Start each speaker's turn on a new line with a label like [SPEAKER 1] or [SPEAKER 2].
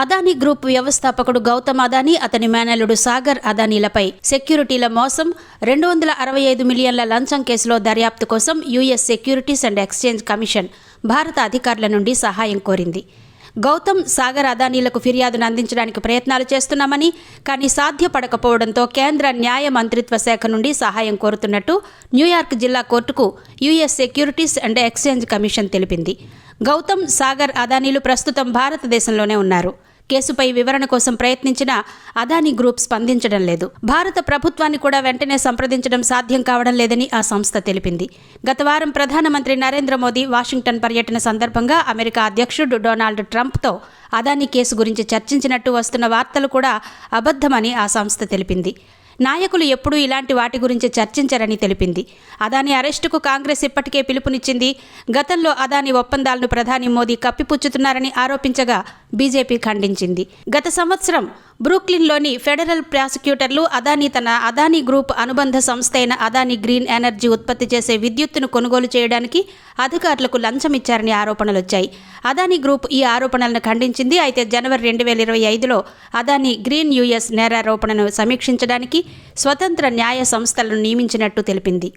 [SPEAKER 1] Adani group వ్యవస్థాపకుడు గౌతమ్ అదానీ అతని మేనల్లుడు సాగర్ అదానీలపై సెక్యూరిటీల మోసం రెండు వందల అరవై ఐదు మిలియన్ల లంచం కేసులో దర్యాప్తు కోసం US Securities and Exchange Commission భారత అధికారుల నుండి సహాయం కోరింది. గౌతమ్ సాగర్ అదానీలకు ఫిర్యాదును అందించడానికి ప్రయత్నాలు చేస్తున్నామని కానీ సాధ్యపడకపోవడంతో కేంద్ర న్యాయ మంత్రిత్వ శాఖ నుండి సహాయం కోరుతున్నట్టు న్యూయార్క్ జిల్లా కోర్టుకు US Securities and Exchange Commission తెలిపింది. గౌతమ్ సాగర్ అదానీలు ప్రస్తుతం భారతదేశంలోనే ఉన్నారు. కేసుపై వివరణ కోసం ప్రయత్నించిన అదానీ గ్రూప్ స్పందించడం లేదు. భారత ప్రభుత్వాన్ని కూడా వెంటనే సంప్రదించడం సాధ్యం కావడం లేదని ఆ సంస్థ తెలిపింది. గత వారం ప్రధానమంత్రి నరేంద్ర మోదీ వాషింగ్టన్ పర్యటన సందర్భంగా అమెరికా అధ్యక్షుడు డొనాల్డ్ ట్రంప్తో అదానీ కేసు గురించి చర్చించినట్టు వస్తున్న వార్తలు కూడా అబద్ధమని ఆ సంస్థ తెలిపింది. నాయకులు ఎప్పుడూ ఇలాంటి వాటి గురించి చర్చించరని తెలిపింది. అదాని అరెస్టుకు కాంగ్రెస్ ఇప్పటికే పిలుపునిచ్చింది. గతంలో అదాని ఒప్పందాలను ప్రధాని మోదీ కప్పిపుచ్చుతున్నారని ఆరోపించగా బీజేపీ ఖండించింది. గత సంవత్సరం బ్రూక్లిన్లోని ఫెడరల్ ప్రాసిక్యూటర్లు అదానీ తన అదానీ గ్రూప్ అనుబంధ సంస్థ అయిన అదానీ గ్రీన్ ఎనర్జీ ఉత్పత్తి చేసే విద్యుత్తును కొనుగోలు చేయడానికి అధికారులకు లంచం ఇచ్చారని ఆరోపణలు వచ్చాయి అదానీ గ్రూప్ ఈ ఆరోపణలను ఖండించింది. అయితే జనవరి రెండు వేల ఇరవై ఐదులో అదానీ గ్రీన్ యుఎస్ నేరారోపణను సమీక్షించడానికి స్వతంత్ర న్యాయ సంస్థలను నియమించినట్టు తెలిపింది.